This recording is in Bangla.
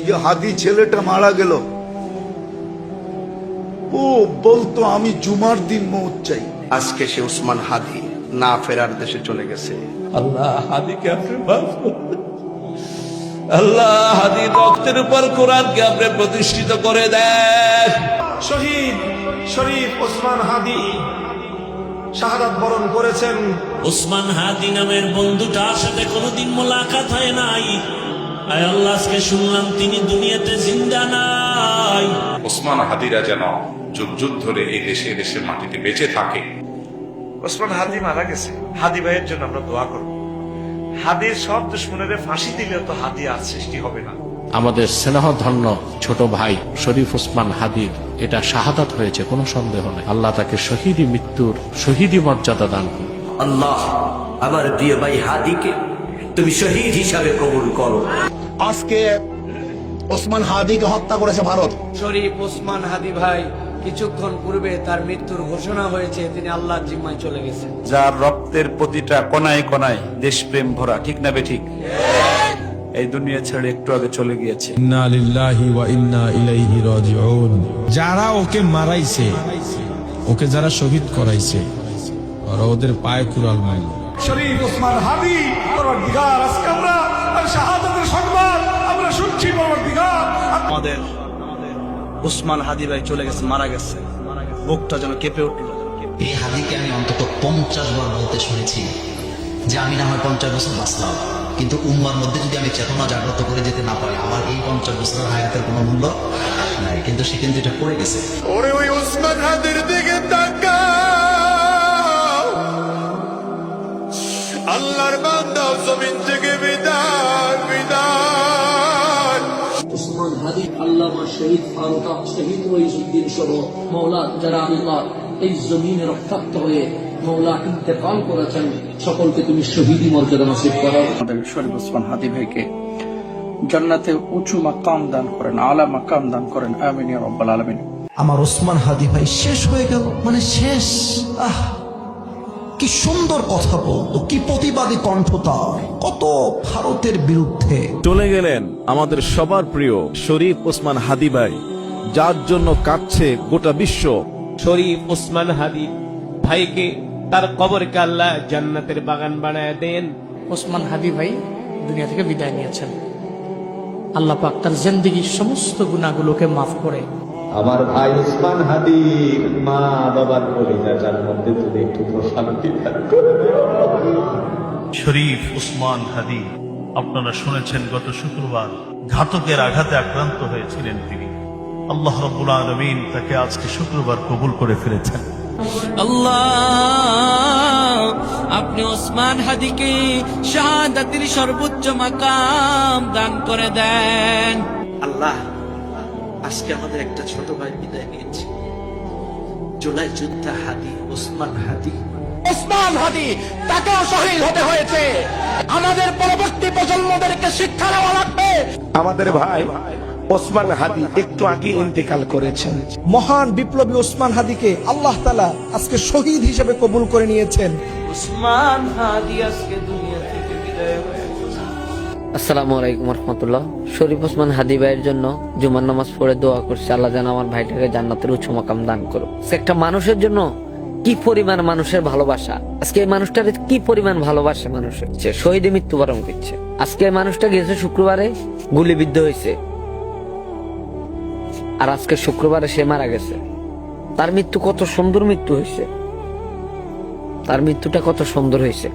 এই যে হাদি ছেলেটা মারা গেল। ও বলতো আমি জুমার দিন মৌত চাই। আজকে সে উসমান হাদি না ফেরার দেশে চলে গেছে। আল্লাহ হাদিকে আপনি মাফ আল্লাহ হাদির রক্তের উপর কোরআনকে আপনি প্রতিষ্ঠিত করে দেন। শহীদ শরীফ ওসমান হাদি শাহাদাত বরণ করেছেন। ওসমান হাদি নামের বন্ধুটার সাথে কোনোদিন মোলাকাত হয় নাই। আয় আল্লাহ আজকে শুনলাম তিনি দুনিয়াতে জিন্দা নাই। ওসমান হাদিরা যেন যুগ যুগ ধরে এই দেশে দেশের মাটিতে বেঁচে থাকে। ওসমান হাদি মারা গেছে। হাদি ভাইয়ের জন্য আমরা দোয়া করব। হাদির সব দুশ্মনের ফাঁসি দিলেও তো হাদি আর সৃষ্টি হবে না। আমাদের স্নেহধন্য ছোট ভাই শরীফ ওসমান হাদির এটা শাহাদাত হয়েছে কোনো সন্দেহ নেই। আল্লাহ তাকে শহীদি মৃত্যুর শহীদি মর্যাদা দান করুন। আল্লাহ আমার প্রিয় ভাই হাদিকে তুমি শহীদ হিসাবে কবুল করো। আজকে ওসমান হাদিকে হত্যা করেছে ভারত। শরীফ ওসমান হাদি ভাই কিছুক্ষণ পূর্বে তার মৃত্যুর ঘোষণা হয়েছে তিনি আল্লাহর জিম্মায় চলে গেছেন। যার রক্তের প্রতিটা কণায় কণায় দেশপ্রেম ভরা ঠিক না বেঠিক? এই দুনিয়া ছেড়ে একটু আগে চলে গিয়েছে। যারা ওকে মারাইছে ওকে যারা শহীদ করাইছে ওরা ওদের পায়ে কুড়াল মারল শরীফ ওসমান হাদি পরবর্তীকার আজকে আমরা শাহাদাতের সংবাদ আমরা শুনছি পরবর্তীকার। আমাদের উসমান হাদি ভাই চলে গেছে মারা গেছে। বুকটা যেন কেঁপে উঠল। এই হাদিকে আমি অন্তত পঞ্চাশ বার বলতে শুনেছি যে আমি না হয় পঞ্চাশ বছর বাঁচলাম। কিন্তু উম্মার মধ্যে যদি আমি চেতনা জাগ্রত করে যেতে না পারি আমার এই পঞ্চাশ বছরের হায়াতের কোনো মূল্য নাই। কিন্তু সে কিন্তু এটা পড়ে গেছে। ওরে ওই ওসমান হাদির শহীদ ফারুক শহীদ মহিজুদ্দিন সহ মৌলা যারা আল্লাহ এই জমিনে রক্তাক্ত হয়ে মৌলা ইন্তেকাল করেছেন সকলকে তুমি শহীদি মর্যাদা নসিব করো। আমাদের শরীফ ওসমান হাদি ভাইকে জান্নাতে উঁচু মাকাম দান করেন আলা মাকাম দান করেন। আমিন রাব্বাল আলামিন। আমার ওসমান হাদি ভাই শেষ হয়ে গেল মানে শেষ। আহ। কি সুন্দর কথা বলতো কি প্রতিবাদী কণ্ঠ তার। কত ভারতের বিরুদ্ধে। চলে গেলেন আমাদের সবার প্রিয় শরীফ ওসমান হাদি ভাই যার জন্য কাঁদছে গোটা বিশ্ব। শরীফ ওসমান হাদি ভাইকে তার কবরকে আল্লাহ জান্নাতের বাগান বানায় দেন। ওসমান হাদি ভাই দুনিয়া থেকে বিদায় নিয়েছেন। আল্লাহ পাক তার জিন্দিগির সমস্ত গুণাগুলোকে মাফ করে আমার ভাই উসমান হাদি মা বাবার কলিজাটার মধ্যে তুমি একটু প্রশান্তি শরীফ ওসমান হাদি আপনারা শুনেছেন গত শুক্রবার ঘাতকের আঘাতে আক্রান্ত হয়েছিলেন তিনি। আল্লাহ রব্বুল আলমিন তাকে আজকে শুক্রবার কবুল করে ফিরেছেন আল্লাহ আপনি ওসমান হাদিকে শাহাদাতের সর্বোচ্চ মাকাম দান করে দেন। আল্লাহ আজকে আমাদের একটা ছোট ভাই বিদায় নিয়েছে। জুলাই যুদ্ধা হাদি ওসমান হাদি। ওসমান হাদি তাকেও শহীদ হতে হয়েছে। আমাদের পরবর্তী প্রজন্মদেরকে শিক্ষা নেওয়া লাগবে। আমাদের ভাই ওসমান হাদি একটু আগে ইন্তেকাল করেছেন। মহান বিপ্লবী ওসমান হাদিকে আল্লাহ তালা আজকে শহীদ হিসেবে কবুল করে নিয়েছেন। উসমান হাদি আজকে দুনিয়া থেকে বিদায় হয়ে আসসালামু আলাইকুম রহমতুল্লাহ। শরীফ ওসমান হাদি ভাইয়ের জন্য জুমার নামাজ পড়ে দোয়া করছে। আল্লাহ যেন আমার ভাইটাকে জান্নাতের উচ্চ মাকাম দান করো একটা মানুষের জন্য কি পরিমাণ মানুষের ভালোবাসা? আজকে এই মানুষটার কি পরিমাণ ভালোবাসে মানুষের? সে শহীদে মৃত্যুবরণ করছে। আজকে মানুষটা গেছে শুক্রবারে গুলিবিদ্ধ হয়েছে। আর আজকে শুক্রবারে সে মারা গেছে। তার মৃত্যু কত সুন্দর মৃত্যু হয়েছে। তার মৃত্যুটা কত সুন্দর হয়েছে।